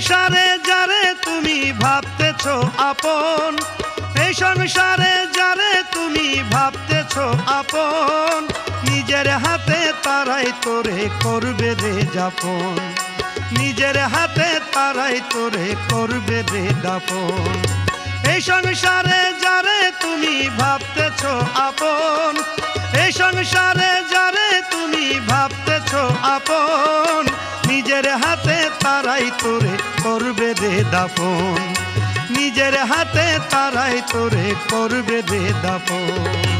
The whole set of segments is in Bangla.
সংসারে যারে তুমি ভাবতেছ আপন। এই সংসারে যারে তুমি ভাবতেছ আপন। নিজের হাতে তারাই তোরে করবে রে যাপন। নিজের হাতে তারাই তোরে করবে রে দাপন। এই সংসারে যারে তুমি ভাবতেছ আপন। এই সংসারে যারে তুমি ভাবতেছ আপন। নিজের হাতে তারাই তোরে করবে রে দাপন নিজের হাতে তারাই তোরে করবে রে দাপন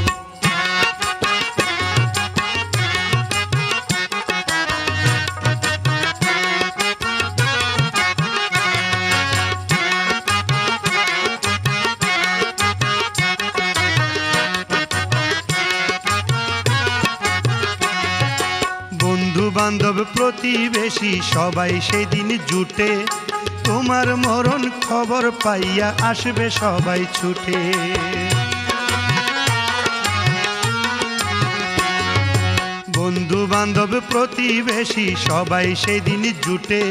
বান্ধব প্রতিবেশী সবাই সেদিন জুটে। তোমার মরণ খবর পাইয়া আসবে সবাই ছুটে। বন্ধু বান্ধব প্রতিবেশী সবাই সেদিন জুটে।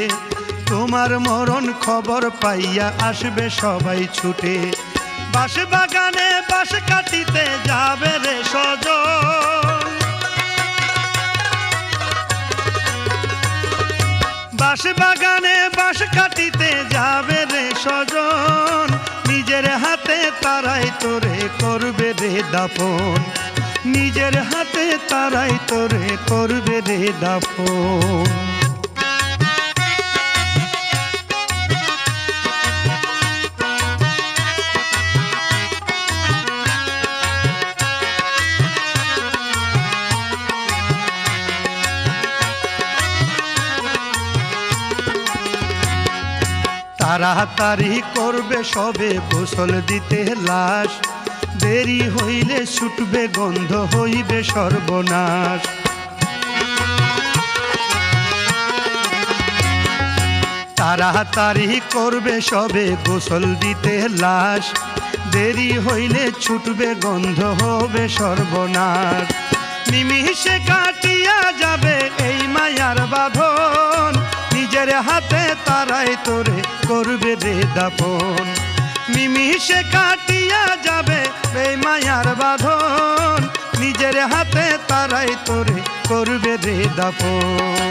তোমার মরণ খবর পাইয়া আসবে সবাই ছুটে। বাস বাগানে বাস কাটিতে যাবে রে সজন বাস বাগানে বাস কাটিতে যাবে রে সজন নিজের হাতে তারাই তোরে করবে রে দাপন নিজের হাতে তারাই তোরে করবে রে দাপন তাড়াতাড়ি করবে সবে, গোসল দিতে লাশ। দেরি হইলে ছুটবে, গন্ধ হইবে সর্বনাশ। তাড়াতাড়ি করবে সবে, গোসল দিতে লাশ। দেরি হইলে ছুটবে, গন্ধ হবে সর্বনাশ। নিমিষে কাটিয়া যাবে এই মায়ার বাঁধন। নিজের হাতে তারাই তোরে করবে রে দাপন। নিমিষে কাটিয়া যাবে এই মায়ার বাঁধন। নিজের হাতে তারাই তোরে করবে রে দাপন।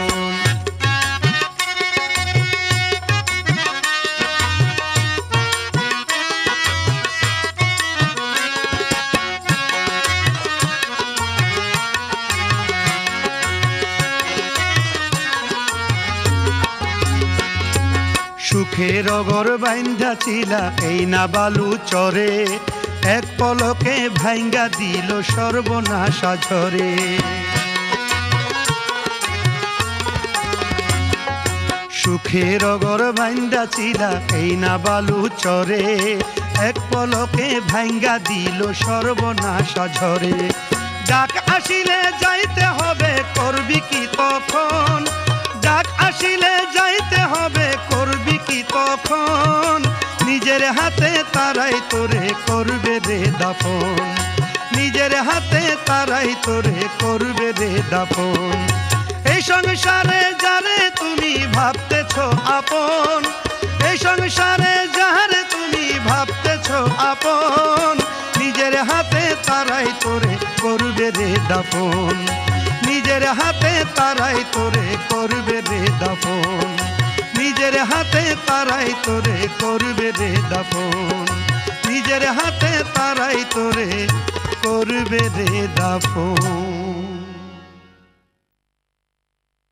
সুখের অগর বাইন্ধা ছিলা এই না বালু চরে। এক পলকে ভাঙ্গা দিল সর্বনাশা ঝরে। সুখের অগর বাইন্ধা ছিলা এই না বালু চরে। এক পলকে ভাঙ্গা দিল সর্বনাশা ঝরে। ডাক আসিলে যাইতে হবে, করবি কি তখন? ডাক আসিলে যাইতে হবে, করবি তখন নিজের হাতে তারাই তোরে করবে রে দাপন নিজের হাতে তারাই তোরে করবে রে দাপন এই সংসারে যারে তুমি ভাবতেছ আপন, এই সংসারে যারে তুমি ভাবতেছ আপন, নিজের হাতে তারাই তোরে করবে রে দাপন নিজের হাতে তারাই তোরে করবে রে দাপন নিজের হাতে তারাই তোরে করবে রে দাপন নিজের হাতে তারাই তোরে করবে রে দাপন